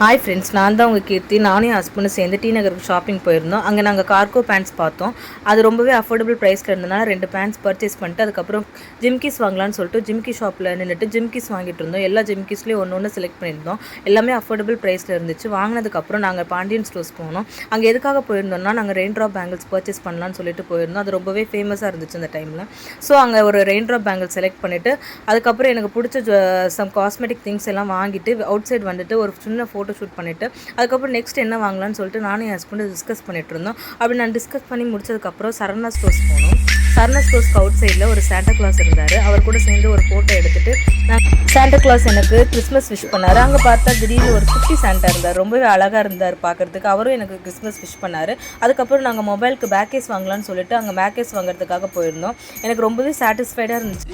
Hi friends நான் தான் உங்கள் கீர்த்தி. நானும் என் ஹஸ்பண்டும் சேர்ந்து டி நகருக்கு ஷாப்பிங் போயிருந்தோம். அங்கே நாங்கள் கார்கோ பேண்ட்ஸ் பார்த்தோம். அது ரொம்பவே அஃபோர்டபுள் ப்ரைஸில் இருந்தனால ரெண்டு பேண்ட்ஸ் பர்ச்சேஸ் பண்ணிட்டு அதுக்கப்புறம் ஜிம்கிஸ் வாங்கலாம்னு சொல்லிட்டு ஜிம்கி ஷாப்பில் நின்றுட்டு ஜிம்கிஸ் வாங்கிட்டு இருந்தோம். எல்லா ஜிம்கிஸ்லேயும் ஒன்று ஒன்று செலக்ட் பண்ணியிருந்தோம். எல்லாமே அஃபோர்டபுள் ப்ரைஸில் இருந்துச்சு. வாங்கினதுக்கப்புறம் நாங்கள் பாண்டியன் ஸ்டோர்ஸ் போனோம். அங்கே எதுக்காக போயிருந்தோம்னா நாங்கள் ரெயின் ட்ராப் பேங்கிள்ஸ் பர்ச்சேஸ் பண்ணலாம்னு சொல்லிட்டு போயிருந்தோம். அது ரொம்பவே ஃபேமஸாக இருந்துச்சு அந்த டைமில் ஸோ அங்கே ஒரு ரெயின் ட்ராப் பேங்கிள் செலக்ட் பண்ணிவிட்டு அதுக்கப்புறம் எனக்கு பிடிச்ச சம் காஸ்மெட்டிக் திங்ஸ் எல்லாம் வாங்கிட்டு அவுட் சைட் வந்துட்டு ஒரு சின்ன ஃபோட்டோ ஷூட் பண்ணிவிட்டு அதுக்கப்புறம் நெக்ஸ்ட் என்ன வாங்கலாம்னு சொல்லிட்டு நானும் என் ஹஸ்பண்டு டிஸ்கஸ் பண்ணிகிட்டு இருந்தோம். அப்படி நான் டிஸ்கஸ் பண்ணி முடிச்சதுக்கப்புறம் சரணா ஸ்டோர்ஸ் போனோம். சரணா ஸ்டோர்ஸ்க்கு அவுட் சைடில் ஒரு சாண்டா கிளாஸ் இருந்தார். அவர் கூட சேர்ந்து ஒரு ஃபோட்டோ எடுத்துகிட்டு நான் சாண்டா கிளாஸ் எனக்கு கிறிஸ்மஸ் விஷ் பண்ணார். அங்கே பார்த்தா திடீர்னு ஒரு குட்டி சாண்டா இருந்தார். ரொம்பவே அழகாக இருந்தார் பார்க்கறதுக்கு. அவரும் எனக்கு கிறிஸ்மஸ் விஷ் பண்ணார். அதுக்கப்புறம் நாங்கள் மொபைலுக்கு பேக்கேஸ் வாங்கலாம்னு சொல்லிட்டு அங்கே பேக்கேஸ் வாங்குறதுக்காக போயிருந்தோம். எனக்கு ரொம்பவே சாட்டிஸ்ஃபைடாக இருந்துச்சு.